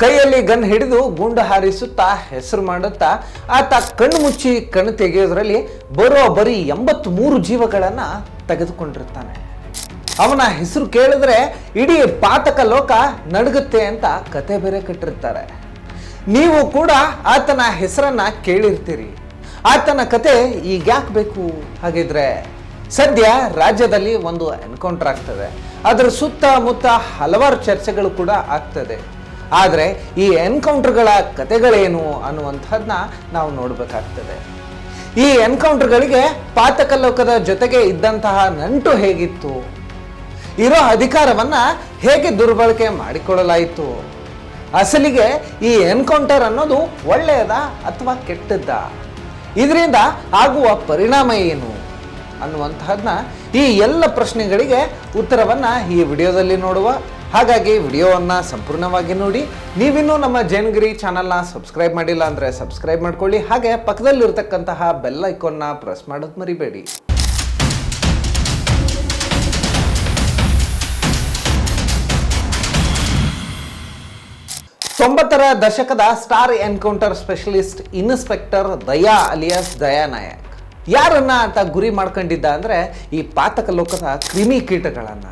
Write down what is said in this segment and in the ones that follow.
ಕೈಯಲ್ಲಿ ಗನ್ ಹಿಡಿದು ಗುಂಡು ಹಾರಿಸುತ್ತಾ, ಹೆಸರು ಮಾಡುತ್ತಾ, ಆತ ಕಣ್ಣು ಮುಚ್ಚಿ ಕಣ್ಣು ತೆಗೆಯೋದ್ರಲ್ಲಿ ಬರೋ ಬರೀ ಎಂಬತ್ಮೂರು ಜೀವಗಳನ್ನು ತೆಗೆದುಕೊಂಡಿರ್ತಾನೆ. ಅವನ ಹೆಸರು ಕೇಳಿದ್ರೆ ಇಡೀ ಪಾತಕ ಲೋಕ ನಡುಗುತ್ತೆ ಅಂತ ಕತೆ ಬೇರೆ ಕಟ್ಟಿರ್ತಾರೆ. ನೀವು ಕೂಡ ಆತನ ಹೆಸರನ್ನ ಕೇಳಿರ್ತೀರಿ. ಆತನ ಕತೆ ಈಗ ಯಾಕೆ ಬೇಕು ಹಾಗಿದ್ರೆ, ಸದ್ಯ ರಾಜ್ಯದಲ್ಲಿ ಒಂದು ಎನ್ಕೌಂಟರ್ ಆಗ್ತದೆ. ಅದರ ಸುತ್ತಮುತ್ತ ಹಲವಾರು ಚರ್ಚೆಗಳು ಕೂಡ ಆಗ್ತದೆ. ಆದರೆ ಈ ಎನ್ಕೌಂಟರ್ಗಳ ಕತೆಗಳೇನು ಅನ್ನುವಂಥದ್ದನ್ನ ನಾವು ನೋಡಬೇಕಾಗ್ತದೆ. ಈ ಎನ್ಕೌಂಟರ್ಗಳಿಗೆ ಪಾತಕಲ್ಲೋಕದ ಲೋಕದ ಜೊತೆಗೆ ಇದ್ದಂತಹ ನಂಟು ಹೇಗಿತ್ತು? ಇರೋ ಅಧಿಕಾರವನ್ನ ಹೇಗೆ ದುರ್ಬಳಕೆ ಮಾಡಿಕೊಳ್ಳಲಾಯಿತು? ಅಸಲಿಗೆ ಈ ಎನ್ಕೌಂಟರ್ ಅನ್ನೋದು ಒಳ್ಳೆಯದ ಅಥವಾ ಕೆಟ್ಟದ್ದ? ಇದರಿಂದ ಆಗುವ ಪರಿಣಾಮ ಏನು? ಅನ್ನುವಂತಹದನ್ನ ಈ ಎಲ್ಲ ಪ್ರಶ್ನೆಗಳಿಗೆ ಉತ್ತರವನ್ನು ಈ ವಿಡಿಯೋದಲ್ಲಿ ನೋಡುವ ಹಾಗಾಗಿ ವಿಡಿಯೋವನ್ನು ಸಂಪೂರ್ಣವಾಗಿ ನೋಡಿ. ನೀವಿನ್ನೂ ನಮ್ಮ ಜೈನ್ಗಿರಿ ಚಾನಲ್ನ ಸಬ್ಸ್ಕ್ರೈಬ್ ಮಾಡಿಲ್ಲ ಅಂದರೆ ಸಬ್ಸ್ಕ್ರೈಬ್ ಮಾಡ್ಕೊಳ್ಳಿ. ಹಾಗೆ ಪಕ್ಕದಲ್ಲಿರ್ತಕ್ಕಂತಹ ಬೆಲ್ ಐಕಾನ್ನ ಪ್ರೆಸ್ ಮಾಡೋದು ಮರಿಬೇಡಿ. ತೊಂಬತ್ತರ ದಶಕದ star encounter specialist inspector Daya alias Daya Nayak ಯಾರನ್ನ ಅಂತ ಗುರಿ ಮಾಡ್ಕೊಂಡಿದ್ದ ಅಂದ್ರೆ ಈ ಪಾತಕ ಲೋಕದ ಕ್ರಿಮಿ ಕೀಟಗಳನ್ನ.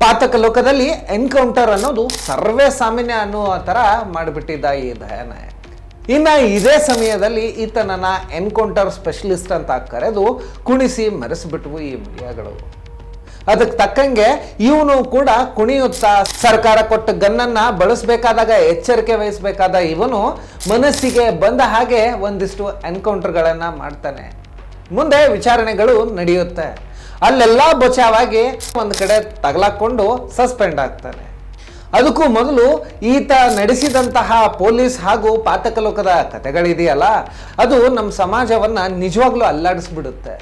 ಪಾತಕ ಲೋಕದಲ್ಲಿ ಎನ್ಕೌಂಟರ್ ಅನ್ನೋದು ಸರ್ವೇ ಸಾಮಾನ್ಯ ಅನ್ನುವ ತರ ಮಾಡಿಬಿಟ್ಟಿದ್ದ ಈ ದಯಾ ಇನ್ನು ಇದೇ ಸಮಯದಲ್ಲಿ ಈತನನ್ನು ಎನ್ಕೌಂಟರ್ ಸ್ಪೆಷಲಿಸ್ಟ್ ಅಂತ ಕರೆದು ಕುಣಿಸಿ ಮೆರೆಸಿಬಿಟ್ವು ಈ ಮೀಡಿಯಾಗಳು. ಅದಕ್ಕೆ ತಕ್ಕಂಗೆ ಇವನು ಕೂಡ ಕುಣಿಯುತ್ತಾ ಸರ್ಕಾರ ಕೊಟ್ಟ ಗನ್ನನ್ನ ಬಳಸಬೇಕಾದಾಗ ಎಚ್ಚರಿಕೆ ವಹಿಸಬೇಕಾದ ಇವನು ಮನಸ್ಸಿಗೆ ಬಂದ ಹಾಗೆ ಒಂದಿಷ್ಟು ಎನ್ಕೌಂಟರ್ಗಳನ್ನು ಮಾಡ್ತಾನೆ. ಮುಂದೆ ವಿಚಾರಣೆಗಳು ನಡೆಯುತ್ತೆ. ಅಲ್ಲೆಲ್ಲ ಬಚಾವಾಗಿ ಒಂದು ಕಡೆ ತಗಲಾಕೊಂಡು ಸಸ್ಪೆಂಡ್ ಆಗ್ತಾನೆ. ಅದಕ್ಕೂ ಮೊದಲು ಈತ ನಡೆಸಿದಂತಹ ಪೊಲೀಸ್ ಹಾಗೂ ಪಾತಕಲೋಕದ ಕಥೆಗಳಿದೆಯಲ್ಲ ಅದು ನಮ್ಮ ಸಮಾಜವನ್ನ ನಿಜವಾಗ್ಲೂ ಅಲ್ಲಾಡಿಸ್ಬಿಡುತ್ತೆ.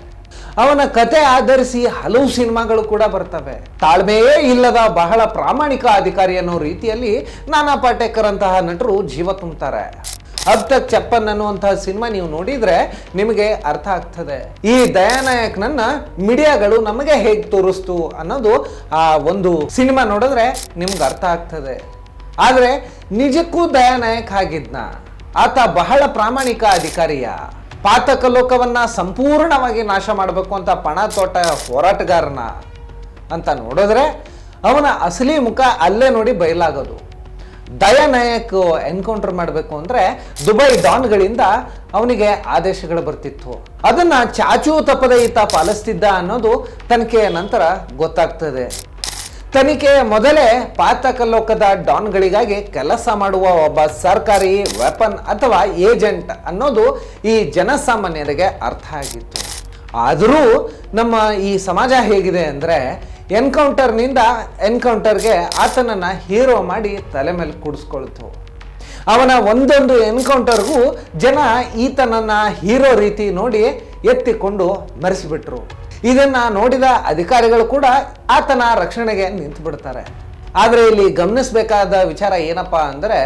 ಅವನ ಕತೆ ಆಧರಿಸಿ ಹಲವು ಸಿನಿಮಾಗಳು ಕೂಡ ಬರ್ತವೆ. ತಾಳ್ಮೆಯೇ ಇಲ್ಲದ ಬಹಳ ಪ್ರಾಮಾಣಿಕ ಅಧಿಕಾರಿ ಅನ್ನೋ ರೀತಿಯಲ್ಲಿ ನಾನಾ ಪಾಟೇಕರ್ ಅಂತಹ ನಟರು ಜೀವ ತುಂಬ್ತಾರೆ. ಅಬ್ ತಕ್ ಚಪ್ಪನ್ ಅನ್ನುವಂತಹ ಸಿನಿಮಾ ನೀವು ನೋಡಿದ್ರೆ ನಿಮಗೆ ಅರ್ಥ ಆಗ್ತದೆ. ಈ ದಯಾನಾಯಕ್ನನ್ನ ಮೀಡಿಯಾಗಳು ನಮಗೆ ಹೇಗೆ ತೋರಿಸ್ತು ಅನ್ನೋದು ಆ ಒಂದು ಸಿನಿಮಾ ನೋಡಿದ್ರೆ ನಿಮ್ಗೆ ಅರ್ಥ ಆಗ್ತದೆ. ಆದ್ರೆ ನಿಜಕ್ಕೂ ದಯಾನಾಯಕ್ ಆಗಿದ್ನ. ಆತ ಬಹಳ ಪ್ರಾಮಾಣಿಕ ಅಧಿಕಾರಿಯ. ಪಾತಕ ಲೋಕವನ್ನ ಸಂಪೂರ್ಣವಾಗಿ ನಾಶ ಮಾಡಬೇಕು ಅಂತ ಪಣ ತೋಟ ಹೋರಾಟಗಾರನ ಅಂತ ನೋಡಿದ್ರೆ ಅವನ ಅಸಲಿ ಮುಖ ಅಲ್ಲೇ ನೋಡಿ ಬಯಲಾಗೋದು. ದಯಾನಾಯಕ್ ಎನ್ಕೌಂಟರ್ ಮಾಡಬೇಕು ಅಂದ್ರೆ ದುಬೈ ಡಾನ್ಗಳಿಂದ ಅವನಿಗೆ ಆದೇಶಗಳು ಬರ್ತಿತ್ತು. ಅದನ್ನ ಚಾಚೂ ತಪ್ಪದೆ ಈತ ಪಾಲಿಸ್ತಿದ್ದ ಅನ್ನೋದು ತನಿಖೆಯ ನಂತರ ಗೊತ್ತಾಗ್ತದೆ. ತನಿಖೆಯ ಮೊದಲೇ ಪಾತಕ ಲೋಕದ ಡಾನ್ಗಳಿಗಾಗಿ ಕೆಲಸ ಮಾಡುವ ಒಬ್ಬ ಸರ್ಕಾರಿ ವೆಪನ್ ಅಥವಾ ಏಜೆಂಟ್ ಅನ್ನೋದು ಈ ಜನಸಾಮಾನ್ಯರಿಗೆ ಅರ್ಥ ಆಗಿತ್ತು. ಆದರೂ ನಮ್ಮ ಈ ಸಮಾಜ ಹೇಗಿದೆ ಅಂದರೆ ಎನ್ಕೌಂಟರ್ನಿಂದ ಎನ್ಕೌಂಟರ್ಗೆ ಆತನನ್ನು ಹೀರೋ ಮಾಡಿ ತಲೆ ಮೇಲೆ ಕೂಡಿಸ್ಕೊಳ್ತು. ಅವನ ಒಂದೊಂದು ಎನ್ಕೌಂಟರ್ಗೂ ಜನ ಈತನನ್ನು ಹೀರೋ ರೀತಿ ನೋಡಿ ಎತ್ತಿಕೊಂಡು ಮರೆಸಿಬಿಟ್ರು. ಇದನ್ನು ನೋಡಿದ ಅಧಿಕಾರಿಗಳು ಕೂಡ ಆತನ ರಕ್ಷಣೆಗೆ ನಿಂತುಬಿಡ್ತಾರೆ. ಆದರೆ ಇಲ್ಲಿ ಗಮನಿಸಬೇಕಾದ ವಿಚಾರ ಏನಪ್ಪ ಅಂದರೆ,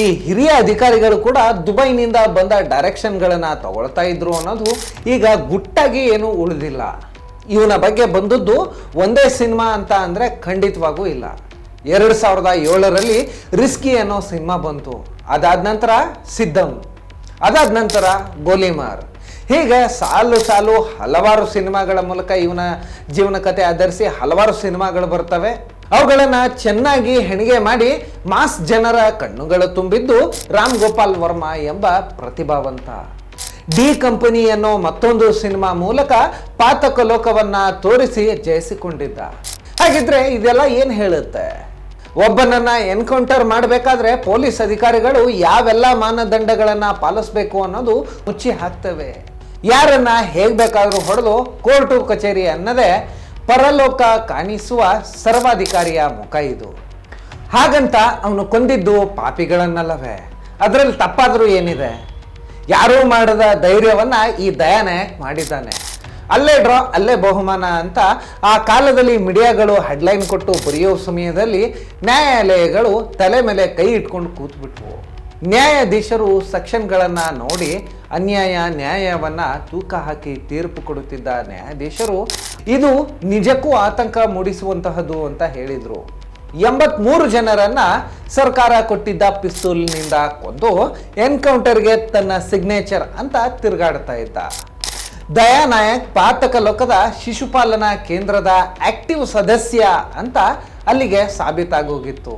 ಈ ಹಿರಿಯ ಅಧಿಕಾರಿಗಳು ಕೂಡ ದುಬೈನಿಂದ ಬಂದ ಡೈರೆಕ್ಷನ್ಗಳನ್ನು ತಗೊಳ್ತಾ ಇದ್ರು ಅನ್ನೋದು ಈಗ ಗುಟ್ಟಾಗಿ ಏನೂ ಉಳಿದಿಲ್ಲ. ಇವನ ಬಗ್ಗೆ ಬಂದದ್ದು ಒಂದೇ ಸಿನಿಮಾ ಅಂತ ಅಂದರೆ ಖಂಡಿತವಾಗೂ ಇಲ್ಲ. ಎರಡು ಸಾವಿರದ ಏಳರಲ್ಲಿ ರಿಸ್ಕಿ ಅನ್ನೋ ಸಿನಿಮಾ ಬಂತು. ಅದಾದ ನಂತರ ಸಿದ್ಧಂ ಅದಾದ ನಂತರ ಗೋಲಿಮಾರ್. ಹೀಗೆ ಸಾಲು ಸಾಲು ಹಲವಾರು ಸಿನಿಮಾಗಳ ಮೂಲಕ ಇವನ ಜೀವನ ಕಥೆ ಆಧರಿಸಿ ಹಲವಾರು ಸಿನಿಮಾಗಳು ಬರ್ತವೆ. ಅವುಗಳನ್ನು ಚೆನ್ನಾಗಿ ಹೆಣಿಗೆ ಮಾಡಿ ಮಾಸ್ ಜನರ ಕಣ್ಣುಗಳು ತುಂಬಿದ್ದು ರಾಮ್ ಗೋಪಾಲ್ ವರ್ಮಾ ಎಂಬ ಪ್ರತಿಭಾವಂತ ಡಿ ಕಂಪನಿ ಅನ್ನೋ ಮತ್ತೊಂದು ಸಿನಿಮಾ ಮೂಲಕ ಪಾತಕ ಲೋಕವನ್ನ ತೋರಿಸಿ ಜಯಿಸಿಕೊಂಡಿದ್ದ. ಹಾಗಿದ್ರೆ ಇದೆಲ್ಲ ಏನು ಹೇಳುತ್ತೆ? ಒಬ್ಬನನ್ನ ಎನ್ಕೌಂಟರ್ ಮಾಡಬೇಕಾದ್ರೆ ಪೊಲೀಸ್ ಅಧಿಕಾರಿಗಳು ಯಾವೆಲ್ಲ ಮಾನದಂಡಗಳನ್ನ ಪಾಲಿಸಬೇಕು ಅನ್ನೋದು ಮುಚ್ಚಿ ಹಾಕ್ತವೆ. ಯಾರನ್ನ ಹೇಗ್ ಬೇಕಾದ್ರೂ ಹೊಡೆದು ಕೋರ್ಟು ಕಚೇರಿ ಅನ್ನದೇ ಪರಲೋಕ ಕಾಣಿಸುವ ಸರ್ವಾಧಿಕಾರಿಯ ಮುಖ ಇದು. ಹಾಗಂತ ಅವನು ಕೊಂದಿದ್ದು ಪಾಪಿಗಳನ್ನಲ್ಲವೇ? ಅದರಲ್ಲಿ ತಪ್ಪಾದರೂ ಏನಿದೆ? ಯಾರೂ ಮಾಡದ ಧೈರ್ಯವನ್ನ ಈ ದಯಾನಾಯಕ್ ಮಾಡಿದ್ದಾನೆ. ಅಲ್ಲೇ ಡ್ರಾ, ಅಲ್ಲೇ ಬಹುಮಾನ ಅಂತ ಆ ಕಾಲದಲ್ಲಿ ಮೀಡಿಯಾಗಳು ಹೆಡ್ಲೈನ್ ಕೊಟ್ಟು ಬರೆಯೋ ಸಮಯದಲ್ಲಿ ನ್ಯಾಯಾಲಯಗಳು ತಲೆ ಮೇಲೆ ಕೈ ಇಟ್ಕೊಂಡು ಕೂತ್ಬಿಟ್ವು. ನ್ಯಾಯಾಧೀಶರು ಸೆಕ್ಷನ್ಗಳನ್ನು ನೋಡಿ ಅನ್ಯಾಯ ನ್ಯಾಯವನ್ನು ತೂಕ ಹಾಕಿ ತೀರ್ಪು ಕೊಡುತ್ತಿದ್ದ ನ್ಯಾಯಾಧೀಶರು, ಇದು ನಿಜಕ್ಕೂ ಆತಂಕ ಮೂಡಿಸುವಂತಹದ್ದು ಅಂತ ಹೇಳಿದ್ರು. ಎಂಬತ್ಮೂರು ಜನರನ್ನ ಸರ್ಕಾರ ಕೊಟ್ಟಿದ್ದ ಪಿಸ್ತೂಲ್ನಿಂದ ಕೊಂದು ಎನ್ಕೌಂಟರ್ಗೆ ತನ್ನ ಸಿಗ್ನೇಚರ್ ಅಂತ ತಿರುಗಾಡ್ತಾ ಇದ್ದ. ದಯಾನಾಯಕ್ ಪಾತಕ ಲೋಕದ ಶಿಶುಪಾಲನಾ ಕೇಂದ್ರದ ಆಕ್ಟಿವ್ ಸದಸ್ಯ ಅಂತ ಅಲ್ಲಿಗೆ ಸಾಬೀತಾಗೋಗಿತ್ತು.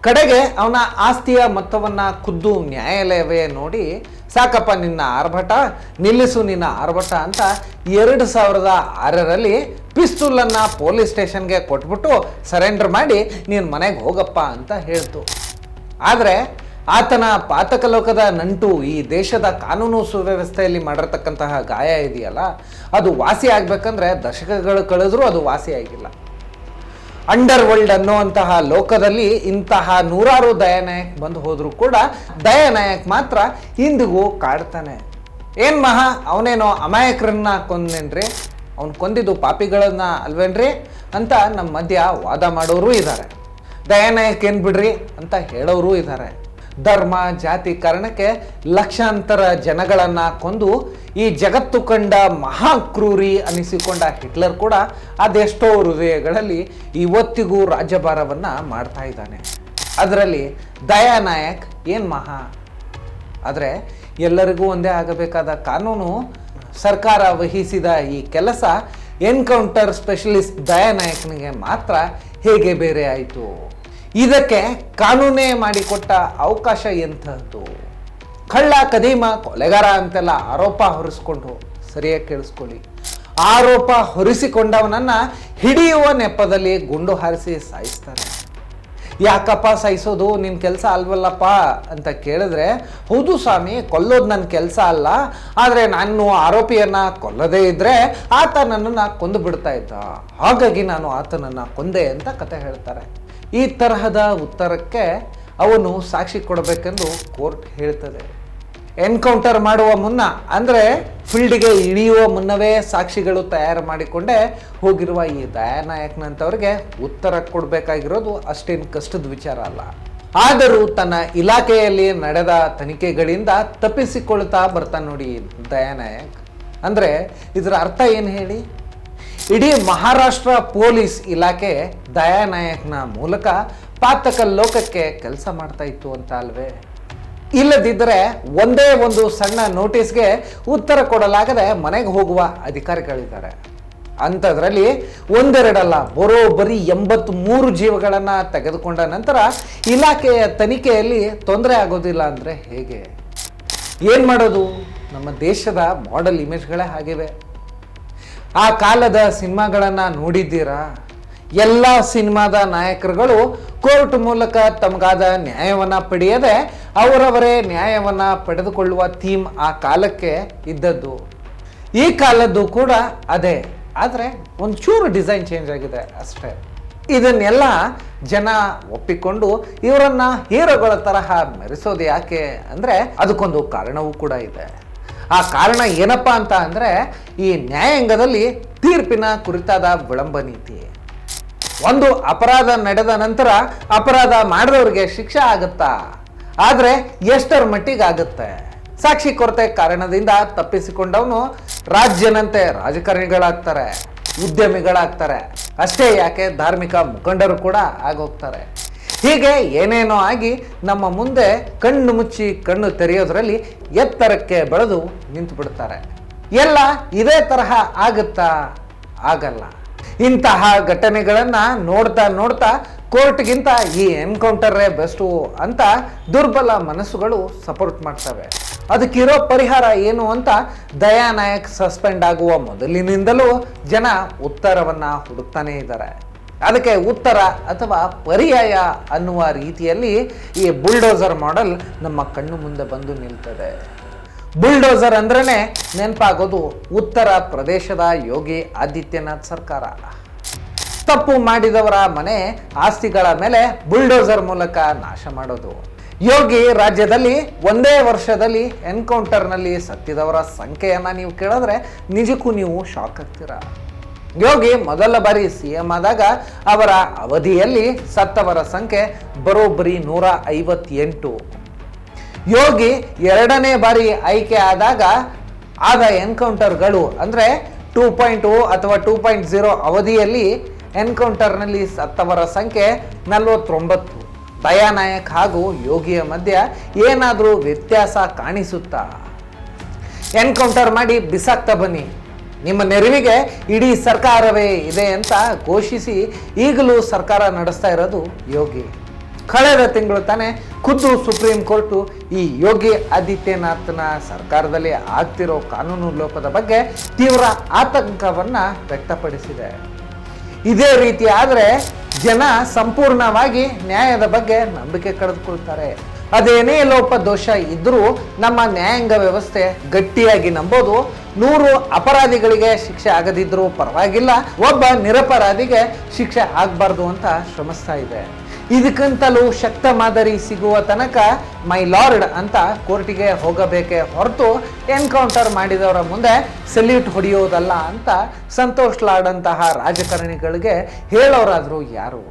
ಕಡೆಗೆ ಅವನ ಆಸ್ತಿಯ ಮೊತ್ತವನ್ನ ಖುದ್ದು ನ್ಯಾಯಾಲಯವೇ ನೋಡಿ, ಸಾಕಪ್ಪ ನಿನ್ನ ಆರ್ಭಟ, ನಿಲ್ಲಿಸು ನಿನ್ನ ಆರ್ಭಟ ಅಂತ ಎರಡು ಸಾವಿರದ ಆರರಲ್ಲಿ ಪಿಸ್ತೂಲನ್ನು ಪೊಲೀಸ್ ಸ್ಟೇಷನ್ಗೆ ಕೊಟ್ಬಿಟ್ಟು ಸರೆಂಡರ್ ಮಾಡಿ ನೀನು ಮನೆಗೆ ಹೋಗಪ್ಪ ಅಂತ ಹೇಳ್ತು. ಆದರೆ ಆತನ ಪಾತಕಲೋಕದ ನಂಟು ಈ ದೇಶದ ಕಾನೂನು ಸುವ್ಯವಸ್ಥೆಯಲ್ಲಿ ಮಾಡಿರ್ತಕ್ಕಂತಹ ಗಾಯ ಇದೆಯಲ್ಲ, ಅದು ವಾಸಿ ಆಗಬೇಕಂದ್ರೆ ದಶಕಗಳು ಕಳೆದರೂ ಅದು ವಾಸಿ ಆಗಿಲ್ಲ. ಅಂಡರ್ ವರ್ಲ್ಡ್ ಅನ್ನುವಂತಹ ಲೋಕದಲ್ಲಿ ಇಂತಹ ನೂರಾರು ದಯಾನಾಯಕ್ ಬಂದು ಹೋದರೂ ಕೂಡ ದಯಾನಾಯಕ್ ಮಾತ್ರ ಇಂದಿಗೂ ಕಾಡ್ತಾನೆ. ಏನ್ ಮಹಾ, ಅವನೇನೋ ಅಮಾಯಕರನ್ನ ಕೊಂದೇನ್ರಿ ಅವ್ನು ಕೊಂದಿದ್ದು ಪಾಪಿಗಳನ್ನ ಅಲ್ವೇನ್ರಿ ಅಂತ ನಮ್ಮ ಮಧ್ಯ ವಾದ ಮಾಡೋರು ಇದ್ದಾರೆ ದಯಾನಾಯಕ್ ಏನು ಬಿಡ್ರಿ ಅಂತ ಹೇಳೋರು ಇದ್ದಾರೆ ಧರ್ಮ, ಜಾತಿ ಕಾರಣಕ್ಕೆ ಲಕ್ಷಾಂತರ ಜನಗಳನ್ನ ಕೊಂದು ಈ ಜಗತ್ತು ಕಂಡ ಮಹಾಕ್ರೂರಿ ಅನಿಸಿಕೊಂಡ ಹಿಟ್ಲರ್ ಕೂಡ ಅದೆಷ್ಟೋ ಹೃದಯಗಳಲ್ಲಿ ಇವತ್ತಿಗೂ ರಾಜ್ಯಭಾರವನ್ನು ಮಾಡ್ತಾ ಇದ್ದಾನೆ. ಅದರಲ್ಲಿ ದಯಾನಾಯಕ್ ಏನು ಮಹಾ? ಆದರೆ ಎಲ್ಲರಿಗೂ ಒಂದೇ ಆಗಬೇಕಾದ ಕಾನೂನು ಸರ್ಕಾರ ವಹಿಸಿದ ಈ ಕೆಲಸ, ಎನ್ಕೌಂಟರ್ ಸ್ಪೆಷಲಿಸ್ಟ್ ದಯಾನಾಯಕನಿಗೆ ಮಾತ್ರ ಹೇಗೆ ಬೇರೆ ಆಯಿತು? ಇದಕ್ಕೆ ಕಾನೂನೇ ಮಾಡಿಕೊಟ್ಟ ಅವಕಾಶ ಎಂಥದ್ದು ಕಳ್ಳ, ಕದೀಮ, ಕೊಲೆಗಾರ ಅಂತೆಲ್ಲ ಆರೋಪ ಹೊರಿಸ್ಕೊಂಡು ಸರಿಯಾಗಿ ಕೇಳಿಸ್ಕೊಳ್ಳಿ. ಆರೋಪ ಹೊರಿಸಿಕೊಂಡವನನ್ನು ಹಿಡಿಯುವ ನೆಪದಲ್ಲಿ ಗುಂಡು ಹಾರಿಸಿ ಸಾಯಿಸ್ತಾರೆ. ಯಾಕಪ್ಪ ಸಹಿಸೋದು? ನಿನ್ನ ಕೆಲಸ ಅಲ್ವಲ್ಲಪ್ಪ? ಅಂತ ಕೇಳಿದ್ರೆ, ಹೌದು ಸ್ವಾಮಿ, ಕೊಲ್ಲೋದು ನನ್ನ ಕೆಲಸ ಅಲ್ಲ. ಆದರೆ ನಾನು ಆರೋಪಿಯನ್ನ ಕೊಲ್ಲದೇ ಇದ್ದರೆ ಆತ ನನ್ನನ್ನು ಕೊಂದು ಬಿಡ್ತಾ ಇದ್ದ. ಹಾಗಾಗಿ ನಾನು ಆತನನ್ನು ಕೊಂದೆ ಅಂತ ಕತೆ ಹೇಳ್ತಾರೆ. ಈ ತರಹದ ಉತ್ತರಕ್ಕೆ ಅವನು ಸಾಕ್ಷಿ ಕೊಡಬೇಕೆಂದು ಕೋರ್ಟ್ ಹೇಳ್ತದೆ. ಎನ್ಕೌಂಟರ್ ಮಾಡುವ ಮುನ್ನ, ಅಂದರೆ ಫೀಲ್ಡ್ಗೆ ಇಳಿಯುವ ಮುನ್ನವೇ ಸಾಕ್ಷಿಗಳು ತಯಾರು ಮಾಡಿಕೊಂಡೇ ಹೋಗಿರುವ ಈ ದಯಾನಾಯಕ್ನಂಥವ್ರಿಗೆ ಉತ್ತರ ಕೊಡಬೇಕಾಗಿರೋದು ಅಷ್ಟೇನು ಕಷ್ಟದ ವಿಚಾರ ಅಲ್ಲ. ಆದರೂ ತನ್ನ ಇಲಾಖೆಯಲ್ಲಿ ನಡೆದ ತನಿಖೆಗಳಿಂದ ತಪ್ಪಿಸಿಕೊಳ್ತಾ ಬರ್ತಾನೆ ನೋಡಿ ದಯಾನಾಯಕ್. ಅಂದರೆ ಇದರ ಅರ್ಥ ಏನು ಹೇಳಿ? ಇಡೀ ಮಹಾರಾಷ್ಟ್ರ ಪೊಲೀಸ್ ಇಲಾಖೆ ದಯಾನಾಯಕ್ನ ಮೂಲಕ ಪಾತಕ ಲೋಕಕ್ಕೆ ಕೆಲಸ ಮಾಡ್ತಾ ಇತ್ತು ಅಂತ ಅಲ್ವೇ? ಇಲ್ಲದಿದ್ದರೆ ಒಂದೇ ಒಂದು ಸಣ್ಣ ನೋಟಿಸ್ಗೆ ಉತ್ತರ ಕೊಡಲಾಗದೆ ಮನೆಗೆ ಹೋಗುವ ಅಧಿಕಾರಿಗಳಿದ್ದಾರೆ. ಅಂಥದ್ರಲ್ಲಿ ಒಂದೆರಡಲ್ಲ ಬರೋಬ್ಬರಿ ಎಂಬತ್ಮೂರು ಜೀವಗಳನ್ನು ತೆಗೆದುಕೊಂಡ ನಂತರ ಇಲಾಖೆಯ ತನಿಖೆಯಲ್ಲಿ ತೊಂದರೆ ಆಗೋದಿಲ್ಲ ಅಂದರೆ ಹೇಗೆ? ಏನು ಮಾಡೋದು? ನಮ್ಮ ದೇಶದ ಮಾಡೆಲ್ ಇಮೇಜ್ಗಳೇ ಆಗಿವೆ. ಆ ಕಾಲದ ಸಿನಿಮಾಗಳನ್ನು ನೋಡಿದ್ದೀರಾ? ಎಲ್ಲ ಸಿನಿಮಾದ ನಾಯಕರುಗಳು ಕೋರ್ಟ್ ಮೂಲಕ ತಮಗಾದ ನ್ಯಾಯವನ್ನು ಪಡೆಯದೆ ಅವರವರೇ ನ್ಯಾಯವನ್ನು ಪಡೆದುಕೊಳ್ಳುವ ಥೀಮ್ ಆ ಕಾಲಕ್ಕೆ ಇದ್ದದ್ದು. ಈ ಕಾಲದ್ದು ಕೂಡ ಅದೇ. ಆದರೆ ಒಂಚೂರು ಡಿಸೈನ್ ಚೇಂಜ್ ಆಗಿದೆ ಅಷ್ಟೇ. ಇದನ್ನೆಲ್ಲ ಜನ ಒಪ್ಪಿಕೊಂಡು ಇವರನ್ನ ಹೀರೋಗಳ ತರಹ ಮೆರೆಸೋದು ಯಾಕೆ ಅಂದರೆ ಅದಕ್ಕೊಂದು ಕಾರಣವೂ ಕೂಡ ಇದೆ. ಆ ಕಾರಣ ಏನಪ್ಪ ಅಂತ ಅಂದರೆ ಈ ನ್ಯಾಯಾಂಗದಲ್ಲಿ ತೀರ್ಪಿನ ಕುರಿತಾದ ವಿಳಂಬ ನೀತಿ. ಒಂದು ಅಪರಾಧ ನಡೆದ ನಂತರ ಅಪರಾಧ ಮಾಡಿದವ್ರಿಗೆ ಶಿಕ್ಷೆ ಆಗುತ್ತಾ? ಆದರೆ ಎಷ್ಟರ ಮಟ್ಟಿಗೆ ಆಗುತ್ತೆ ಸಾಕ್ಷಿ ಕೊರತೆ ಕಾರಣದಿಂದ ತಪ್ಪಿಸಿಕೊಂಡವನು ರಾಜ್ಯನಂತೆ ರಾಜಕಾರಣಿಗಳಾಗ್ತಾರೆ, ಉದ್ಯಮಿಗಳಾಗ್ತಾರೆ. ಅಷ್ಟೇ ಯಾಕೆ ಧಾರ್ಮಿಕ ಮುಖಂಡರು ಕೂಡ ಆಗೋಗ್ತಾರೆ? ಹೀಗೆ ಏನೇನೋ ಆಗಿ ನಮ್ಮ ಮುಂದೆ ಕಣ್ಣು ಮುಚ್ಚಿ ಕಣ್ಣು ತೆರೆಯೋದ್ರಲ್ಲಿ ಎತ್ತರಕ್ಕೆ ಬೆಳೆದು ನಿಂತು ಬಿಡ್ತಾರೆ ಎಲ್ಲ ಇದೇ ತರಹ ಆಗುತ್ತಾ? ಆಗಲ್ಲ. ಇಂತಹ ಘಟನೆಗಳನ್ನು ನೋಡ್ತಾ ನೋಡ್ತಾ ಕೋರ್ಟ್ಗಿಂತ ಈ ಎನ್ಕೌಂಟರೇ ಬೆಸ್ಟು ಅಂತ ದುರ್ಬಲ ಮನಸ್ಸುಗಳು ಸಪೋರ್ಟ್ ಮಾಡ್ತವೆ. ಅದಕ್ಕಿರೋ ಪರಿಹಾರ ಏನು ಅಂತ ದಯಾನಾಯಕ್ ಸಸ್ಪೆಂಡ್ ಆಗುವ ಮೊದಲಿನಿಂದಲೂ ಜನ ಉತ್ತರವನ್ನು ಹುಡುಕ್ತಾನೇ ಇದ್ದಾರೆ. ಅದಕ್ಕೆ ಉತ್ತರ ಅಥವಾ ಪರ್ಯಾಯ ಅನ್ನುವ ರೀತಿಯಲ್ಲಿ ಈ ಬುಲ್ಡೋಸರ್ ಮಾಡೆಲ್ ನಮ್ಮ ಕಣ್ಣು ಮುಂದೆ ಬಂದು ನಿಲ್ತದೆ. ಬುಲ್ಡೋಸರ್ ಅಂದ್ರೆ ನೆನಪಾಗೋದು ಉತ್ತರ ಪ್ರದೇಶದ ಯೋಗಿ ಆದಿತ್ಯನಾಥ್ ಸರ್ಕಾರ. ತಪ್ಪು ಮಾಡಿದವರ ಮನೆ ಆಸ್ತಿಗಳ ಮೇಲೆ ಬುಲ್ಡೋಸರ್ ಮೂಲಕ ನಾಶ ಮಾಡೋದು. ಯೋಗಿ ರಾಜ್ಯದಲ್ಲಿ ಒಂದೇ ವರ್ಷದಲ್ಲಿ ಎನ್ಕೌಂಟರ್ನಲ್ಲಿ ಸತ್ತಿದವರ ಸಂಖ್ಯೆಯನ್ನು ನೀವು ಕೇಳಿದ್ರೆ ನಿಜಕ್ಕೂ ನೀವು ಶಾಕ್ ಆಗ್ತೀರಾ. ಯೋಗಿ ಮೊದಲ ಬಾರಿ ಸಿ ಎಂ ಆದಾಗ ಅವರ ಅವಧಿಯಲ್ಲಿ ಸತ್ತವರ ಸಂಖ್ಯೆ ಬರೋಬ್ಬರಿ ನೂರ ಐವತ್ತೆಂಟು. ಯೋಗಿ ಎರಡನೇ ಬಾರಿ ಆಯ್ಕೆ ಆದಾಗ ಆದ ಎನ್ಕೌಂಟರ್ಗಳು ಅಂದರೆ ಟೂ ಪಾಯಿಂಟ್ ಓ ಅಥವಾ ಟೂ ಪಾಯಿಂಟ್ ಝೀರೋ ಅವಧಿಯಲ್ಲಿ ಎನ್ಕೌಂಟರ್ನಲ್ಲಿ ಸತ್ತವರ ಸಂಖ್ಯೆ ನಲವತ್ತೊಂಬತ್ತು. ದಯಾನಾಯಕ್ ಹಾಗೂ ಯೋಗಿಯ ಮಧ್ಯ ಏನಾದರೂ ವ್ಯತ್ಯಾಸ ಕಾಣಿಸುತ್ತಾ? ಎನ್ಕೌಂಟರ್ ಮಾಡಿ ಬಿಸಾಕ್ತಾ ಬನ್ನಿ. ನಿಮ್ಮ ನೆರವಿಗೆ ಇಡೀ ಸರ್ಕಾರವೇ ಇದೆ ಅಂತ ಘೋಷಿಸಿ ಈಗಲೂ ಸರ್ಕಾರ ನಡೆಸ್ತಾ ಇರೋದು ಯೋಗಿ. ಕಳೆದ ತಿಂಗಳು ತಾನೇ ಖುದ್ದು ಸುಪ್ರೀಂ ಕೋರ್ಟು ಈ ಯೋಗಿ ಆದಿತ್ಯನಾಥ್ನ ಸರ್ಕಾರದಲ್ಲಿ ಆಗ್ತಿರೋ ಕಾನೂನು ಲೋಪದ ಬಗ್ಗೆ ತೀವ್ರ ಆತಂಕವನ್ನು ವ್ಯಕ್ತಪಡಿಸಿದೆ. ಇದೇ ರೀತಿ ಆದರೆ ಜನ ಸಂಪೂರ್ಣವಾಗಿ ನ್ಯಾಯದ ಬಗ್ಗೆ ನಂಬಿಕೆ ಕಳೆದುಕೊಳ್ತಾರೆ. ಅದೇನೇ ಲೋಪ ದೋಷ ಇದ್ದರೂ ನಮ್ಮ ನ್ಯಾಯಾಂಗ ವ್ಯವಸ್ಥೆ ಗಟ್ಟಿಯಾಗಿ ನಂಬೋದು. ನೂರು ಅಪರಾಧಿಗಳಿಗೆ ಶಿಕ್ಷೆ ಆಗದಿದ್ರೂ ಪರವಾಗಿಲ್ಲ. ಒಬ್ಬ ನಿರಪರಾಧಿಗೆ ಶಿಕ್ಷೆ ಆಗಬಾರ್ದು ಅಂತ ಶ್ರಮಿಸ್ತಾ ಇದೆ. ಇದಕ್ಕಿಂತಲೂ ಶಕ್ತ ಮಾದರಿ ಸಿಗುವ ತನಕ ಮೈ ಲಾರ್ಡ್ ಅಂತ ಕೋರ್ಟಿಗೆ ಹೋಗಬೇಕೇ ಹೊರತು ಎನ್ಕೌಂಟರ್ ಮಾಡಿದವರ ಮುಂದೆ ಸೆಲ್ಯೂಟ್ ಹೊಡೆಯೋದಲ್ಲ ಅಂತ ಸಂತೋಷ್ ಲಾರ್ಡ್ ಅಂತಹ ರಾಜಕಾರಣಿಗಳಿಗೆ ಹೇಳೋರಾದ್ರು ಯಾರು?